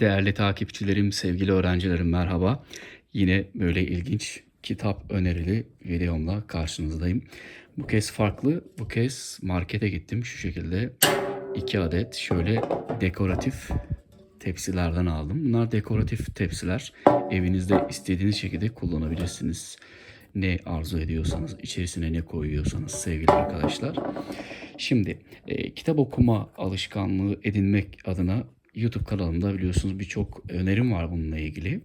Değerli takipçilerim, sevgili öğrencilerim merhaba. Yine böyle ilginç kitap önerili videomla karşınızdayım. Bu kez farklı, bu kez markete gittim şu şekilde. iki adet şöyle dekoratif tepsilerden aldım. Bunlar dekoratif tepsiler. Evinizde istediğiniz şekilde kullanabilirsiniz. Ne arzu ediyorsanız, içerisine ne koyuyorsanız sevgili arkadaşlar. Şimdi e, kitap okuma alışkanlığı edinmek adına YouTube kanalımda biliyorsunuz birçok önerim var bununla ilgili.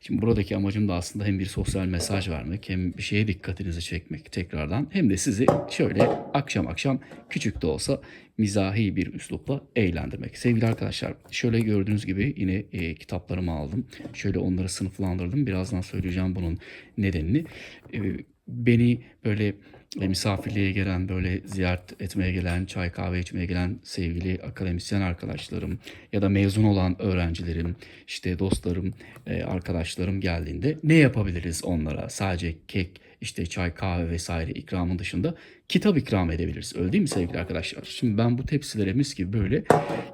Şimdi buradaki amacım da aslında hem bir sosyal mesaj vermek hem bir şeye dikkatinizi çekmek tekrardan hem de sizi şöyle akşam akşam küçük de olsa mizahi bir üslupla eğlendirmek. Sevgili arkadaşlar şöyle gördüğünüz gibi yine e, kitaplarımı aldım. Şöyle onları sınıflandırdım. Birazdan söyleyeceğim bunun nedenini. E, beni böyle e, misafirliğe gelen, böyle ziyaret etmeye gelen, çay kahve içmeye gelen sevgili akademisyen arkadaşlarım ya da mezun olan öğrencilerim, işte dostlarım, e, arkadaşlarım geldiğinde ne yapabiliriz onlara? Sadece kek, işte çay kahve vesaire ikramın dışında kitap ikram edebiliriz. Öyle değil mi sevgili arkadaşlar? Şimdi ben bu tepsilere mis gibi böyle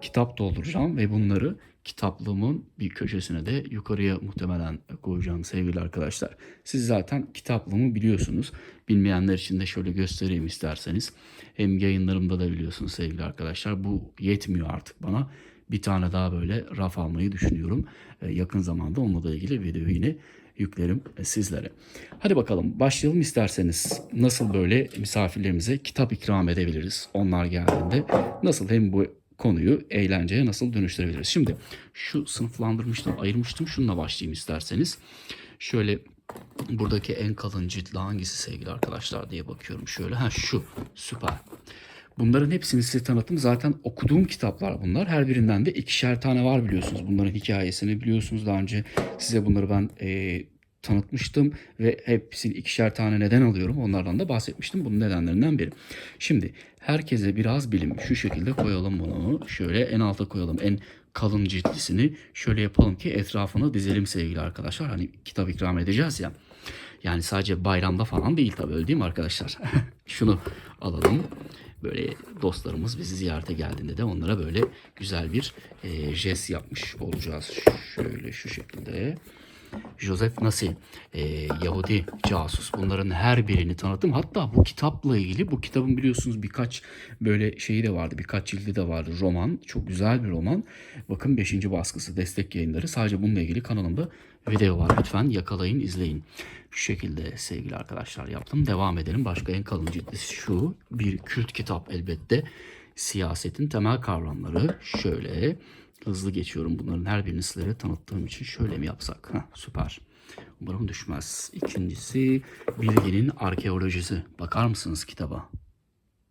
kitap dolduracağım ve bunları kitaplığımın bir köşesine de yukarıya muhtemelen koyacağım sevgili arkadaşlar. Siz zaten kitaplığımı biliyorsunuz. Bilmeyenler için de şöyle göstereyim isterseniz. Hem yayınlarımda da biliyorsunuz sevgili arkadaşlar. Bu yetmiyor artık bana. Bir tane daha böyle raf almayı düşünüyorum. Ee, yakın zamanda onunla da ilgili videoyu yine yüklerim e, sizlere. Hadi bakalım başlayalım isterseniz. Nasıl böyle misafirlerimize kitap ikram edebiliriz onlar geldiğinde? Nasıl hem bu konuyu eğlenceye nasıl dönüştürebiliriz? Şimdi şu sınıflandırmıştım, ayırmıştım. Şununla başlayayım isterseniz. Şöyle buradaki en kalın ciltli hangisi sevgili arkadaşlar diye bakıyorum. Şöyle ha şu süper. Bunların hepsini size tanıttım. Zaten okuduğum kitaplar bunlar. Her birinden de ikişer tane var biliyorsunuz. Bunların hikayesini biliyorsunuz. Daha önce size bunları ben e, tanıtmıştım ve hepsini ikişer tane neden alıyorum. Onlardan da bahsetmiştim. Bunun nedenlerinden biri. Şimdi herkese biraz bilim. Şu şekilde koyalım bunu. Şöyle en alta koyalım. En kalın ciltlisini şöyle yapalım ki etrafını dizelim sevgili arkadaşlar. Hani kitap ikram edeceğiz ya. Yani sadece bayramda falan değil tabii öyle değil mi arkadaşlar? Şunu alalım. Böyle dostlarımız bizi ziyarete geldiğinde de onlara böyle güzel bir e, jest yapmış olacağız. Şöyle şu şekilde. Joseph Nasi, e, Yahudi casus. Bunların her birini tanıttım. Hatta bu kitapla ilgili, bu kitabın biliyorsunuz birkaç böyle şeyi de vardı, birkaç cildi de vardı. Roman, çok güzel bir roman. Bakın 5. baskısı, destek yayınları. Sadece bununla ilgili kanalımda video var. Lütfen yakalayın, izleyin. Şu şekilde sevgili arkadaşlar yaptım. Devam edelim. Başka en kalın cildi şu. Bir kült kitap elbette. Siyasetin temel kavramları. Şöyle hızlı geçiyorum. Bunların her birini sizlere tanıttığım için şöyle mi yapsak? Heh, süper. Umarım düşmez. İkincisi bilginin arkeolojisi. Bakar mısınız kitaba?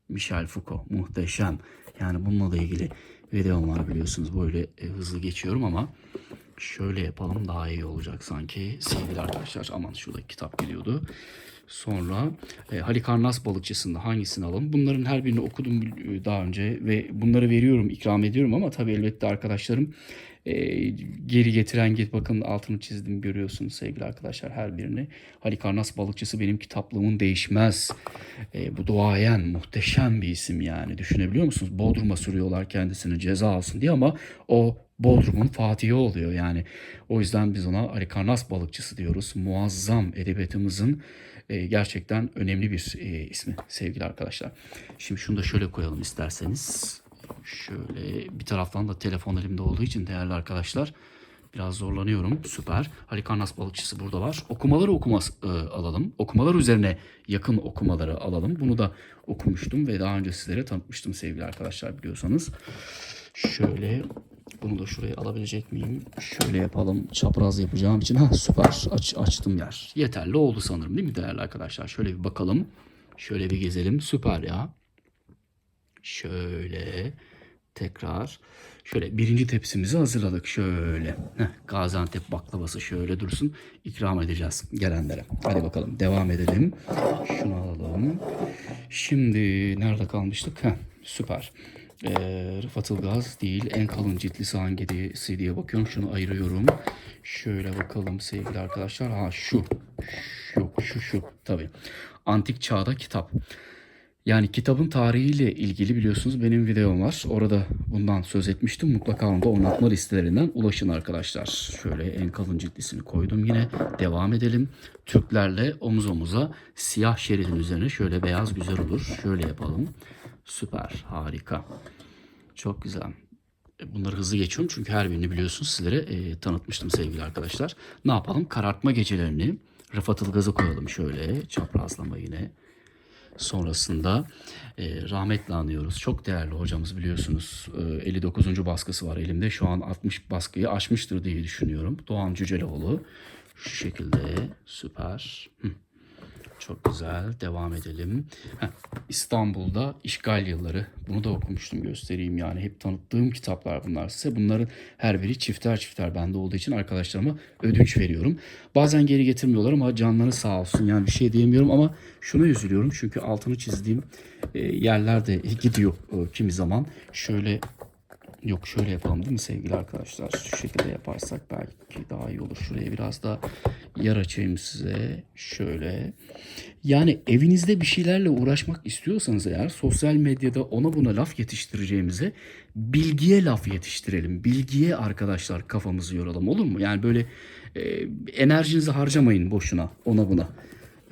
Michel Foucault muhteşem. Yani bununla da ilgili videom var biliyorsunuz. Böyle e, hızlı geçiyorum ama şöyle yapalım daha iyi olacak sanki. Sevgili arkadaşlar aman şurada kitap geliyordu. Sonra e, Halikarnas balıkçısında hangisini alalım? Bunların her birini okudum e, daha önce ve bunları veriyorum, ikram ediyorum ama tabii elbette arkadaşlarım e, geri getiren git bakın altını çizdim görüyorsunuz sevgili arkadaşlar her birini. Halikarnas balıkçısı benim kitaplığımın değişmez. E, bu duayen muhteşem bir isim yani düşünebiliyor musunuz? Bodrum'a sürüyorlar kendisini ceza alsın diye ama o Bodrum'un Fatihi oluyor yani. O yüzden biz ona Halikarnas balıkçısı diyoruz. Muazzam edebiyatımızın e, gerçekten önemli bir e, ismi sevgili arkadaşlar. Şimdi şunu da şöyle koyalım isterseniz. Şöyle bir taraftan da telefon elimde olduğu için değerli arkadaşlar biraz zorlanıyorum. Süper. Halikarnas balıkçısı burada var. Okumaları okumas e, alalım. Okumalar üzerine yakın okumaları alalım. Bunu da okumuştum ve daha önce sizlere tanıtmıştım sevgili arkadaşlar biliyorsanız. Şöyle bunu da şuraya alabilecek miyim? Şöyle yapalım. Çapraz yapacağım için. Ha süper. Aç, açtım yer. Yeterli oldu sanırım değil mi değerli arkadaşlar? Şöyle bir bakalım. Şöyle bir gezelim. Süper ya. Şöyle tekrar şöyle birinci tepsimizi hazırladık. Şöyle Heh, Gaziantep baklavası şöyle dursun. ikram edeceğiz gelenlere. Hadi bakalım devam edelim. Şunu alalım. Şimdi nerede kalmıştık? Heh, süper. Ee, Rıfat Ilgaz değil. En kalın ciltlisi hangisi diye bakıyorum. Şunu ayırıyorum. Şöyle bakalım sevgili arkadaşlar. Ha şu. Şu, şu, şu. Tabii. Antik çağda kitap. Yani kitabın tarihiyle ilgili biliyorsunuz benim videom var. Orada bundan söz etmiştim. Mutlaka onu da oynatma listelerinden ulaşın arkadaşlar. Şöyle en kalın ciltlisini koydum yine. Devam edelim. Türklerle omuz omuza siyah şeridin üzerine şöyle beyaz güzel olur. Şöyle yapalım. Süper, harika. Çok güzel. E, Bunları hızlı geçiyorum çünkü her birini biliyorsunuz sizlere e, tanıtmıştım sevgili arkadaşlar. Ne yapalım? Karartma gecelerini Rıfat Ilgaz'a koyalım şöyle. Çaprazlama yine. Sonrasında e, rahmetle anıyoruz. Çok değerli hocamız biliyorsunuz. E, 59. baskısı var elimde. Şu an 60 baskıyı aşmıştır diye düşünüyorum. Doğan Cüceloğlu. Şu şekilde süper. Hı. Çok güzel. Devam edelim. Heh, İstanbul'da işgal yılları. Bunu da okumuştum göstereyim yani. Hep tanıttığım kitaplar bunlar size. Bunların her biri çifter çifter bende olduğu için arkadaşlarıma ödünç veriyorum. Bazen geri getirmiyorlar ama canları sağ olsun. Yani bir şey diyemiyorum ama şuna üzülüyorum. Çünkü altını çizdiğim e, yerler de gidiyor e, kimi zaman. Şöyle Yok şöyle yapalım değil mi sevgili arkadaşlar? Şu şekilde yaparsak belki daha iyi olur. Şuraya biraz da yer açayım size. Şöyle. Yani evinizde bir şeylerle uğraşmak istiyorsanız eğer sosyal medyada ona buna laf yetiştireceğimize bilgiye laf yetiştirelim. Bilgiye arkadaşlar kafamızı yoralım olur mu? Yani böyle e, enerjinizi harcamayın boşuna ona buna.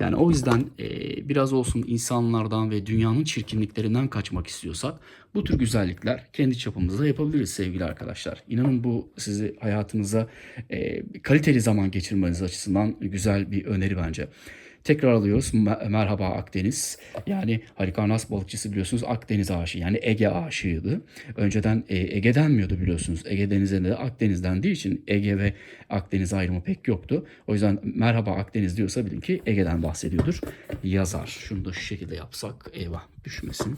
Yani o yüzden e, biraz olsun insanlardan ve dünyanın çirkinliklerinden kaçmak istiyorsak bu tür güzellikler kendi çapımızda yapabiliriz sevgili arkadaşlar. İnanın bu sizi hayatınıza e, kaliteli zaman geçirmeniz açısından güzel bir öneri bence. Tekrar alıyoruz. Me- Merhaba Akdeniz. Yani Halikarnas balıkçısı biliyorsunuz Akdeniz aşığı yani Ege aşığıydı. Önceden e, Ege denmiyordu biliyorsunuz. Ege denizinde de Akdeniz dendiği için Ege ve Akdeniz ayrımı pek yoktu. O yüzden merhaba Akdeniz diyorsa bilin ki Ege'den bahsediyordur. Yazar. Şunu da şu şekilde yapsak eyvah düşmesin.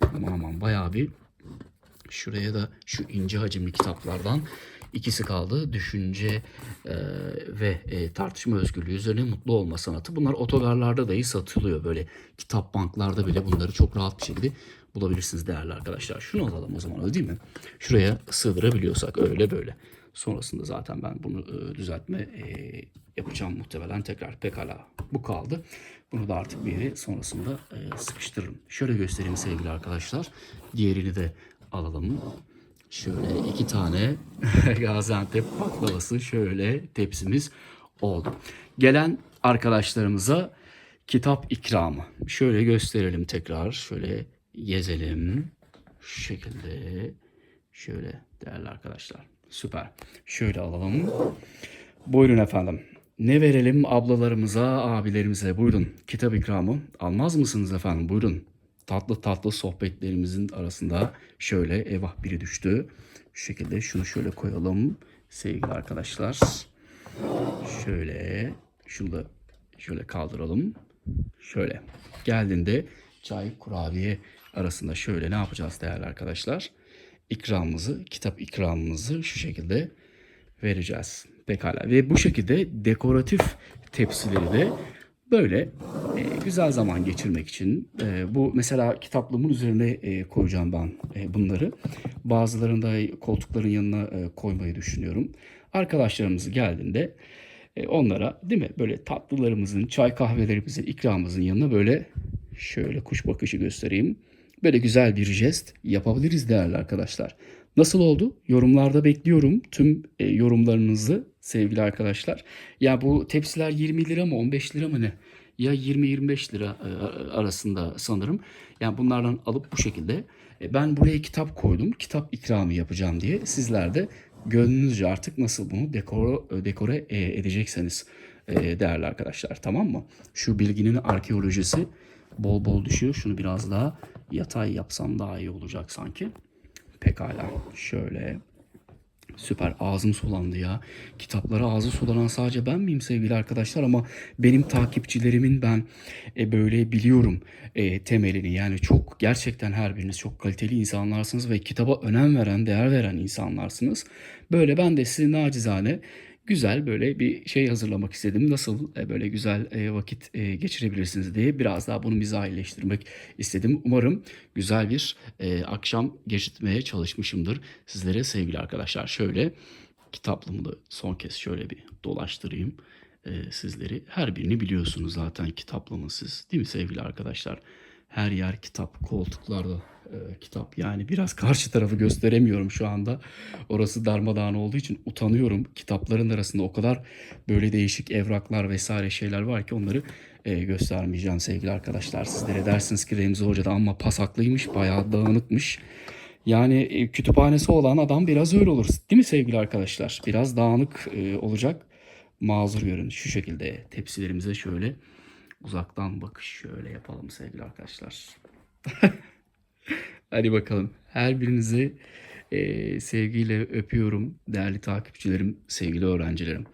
Aman aman bayağı bir Şuraya da şu ince hacimli kitaplardan ikisi kaldı. Düşünce e, ve e, tartışma özgürlüğü üzerine mutlu olma sanatı. Bunlar otogarlarda dahi satılıyor. Böyle kitap banklarda bile bunları çok rahat bir şekilde bulabilirsiniz değerli arkadaşlar. Şunu alalım o zaman öyle değil mi? Şuraya sığdırabiliyorsak öyle böyle. Sonrasında zaten ben bunu e, düzeltme e, yapacağım muhtemelen tekrar. Pekala bu kaldı. Bunu da artık bir yere sonrasında e, sıkıştırırım. Şöyle göstereyim sevgili arkadaşlar. Diğerini de alalım. Şöyle iki tane Gaziantep baklavası şöyle tepsimiz oldu. Gelen arkadaşlarımıza kitap ikramı. Şöyle gösterelim tekrar. Şöyle gezelim. Şu şekilde. Şöyle değerli arkadaşlar. Süper. Şöyle alalım. Buyurun efendim. Ne verelim ablalarımıza, abilerimize? Buyurun. Kitap ikramı. Almaz mısınız efendim? Buyurun. Tatlı tatlı sohbetlerimizin arasında şöyle eyvah biri düştü. Şu şekilde şunu şöyle koyalım sevgili arkadaşlar. Şöyle şunu da şöyle kaldıralım. Şöyle geldiğinde çay kurabiye arasında şöyle ne yapacağız değerli arkadaşlar? İkramımızı, kitap ikramımızı şu şekilde vereceğiz. Pekala. Ve bu şekilde dekoratif tepsileri de böyle e, güzel zaman geçirmek için e, bu mesela kitaplığımın üzerine e, koyacağım ben e, bunları. Bazılarını da koltukların yanına e, koymayı düşünüyorum. Arkadaşlarımız geldiğinde e, onlara değil mi böyle tatlılarımızın, çay kahvelerimizin, ikramımızın yanına böyle şöyle kuş bakışı göstereyim. Böyle güzel bir jest yapabiliriz değerli arkadaşlar. Nasıl oldu? Yorumlarda bekliyorum tüm e, yorumlarınızı sevgili arkadaşlar. Ya bu tepsiler 20 lira mı 15 lira mı ne? Ya 20-25 lira e, arasında sanırım. Yani bunlardan alıp bu şekilde e, ben buraya kitap koydum. Kitap ikramı yapacağım diye. Sizler de gönlünüzce artık nasıl bunu dekore, dekore e, edecekseniz e, değerli arkadaşlar tamam mı? Şu bilginin arkeolojisi bol bol düşüyor. Şunu biraz daha yatay yapsam daha iyi olacak sanki. Pekala şöyle Süper ağzım sulandı ya. Kitaplara ağzı sulanan sadece ben miyim sevgili arkadaşlar ama benim takipçilerimin ben e, böyle biliyorum e, temelini. Yani çok gerçekten her biriniz çok kaliteli insanlarsınız ve kitaba önem veren, değer veren insanlarsınız. Böyle ben de sizi nacizane güzel böyle bir şey hazırlamak istedim. Nasıl e, böyle güzel e, vakit e, geçirebilirsiniz diye biraz daha bunu mizahileştirmek istedim. Umarım güzel bir akşam geçirtmeye çalışmışımdır sizlere sevgili arkadaşlar. Şöyle kitaplığımı da son kez şöyle bir dolaştırayım sizleri. Her birini biliyorsunuz zaten kitaplığımı siz değil mi sevgili arkadaşlar? Her yer kitap, koltuklarda e, kitap. Yani biraz karşı tarafı gösteremiyorum şu anda. Orası darmadağın olduğu için utanıyorum. Kitapların arasında o kadar böyle değişik evraklar vesaire şeyler var ki onları e, göstermeyeceğim sevgili arkadaşlar. Sizlere dersiniz ki Remzi Hoca da amma pasaklıymış, bayağı dağınıkmış. Yani e, kütüphanesi olan adam biraz öyle olur. Değil mi sevgili arkadaşlar? Biraz dağınık e, olacak. Mazur görün. Şu şekilde tepsilerimize şöyle uzaktan bakış şöyle yapalım sevgili arkadaşlar. Hadi bakalım. Her birinizi e, sevgiyle öpüyorum. Değerli takipçilerim, sevgili öğrencilerim.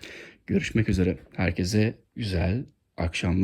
Görüşmek üzere. Herkese güzel akşamlar.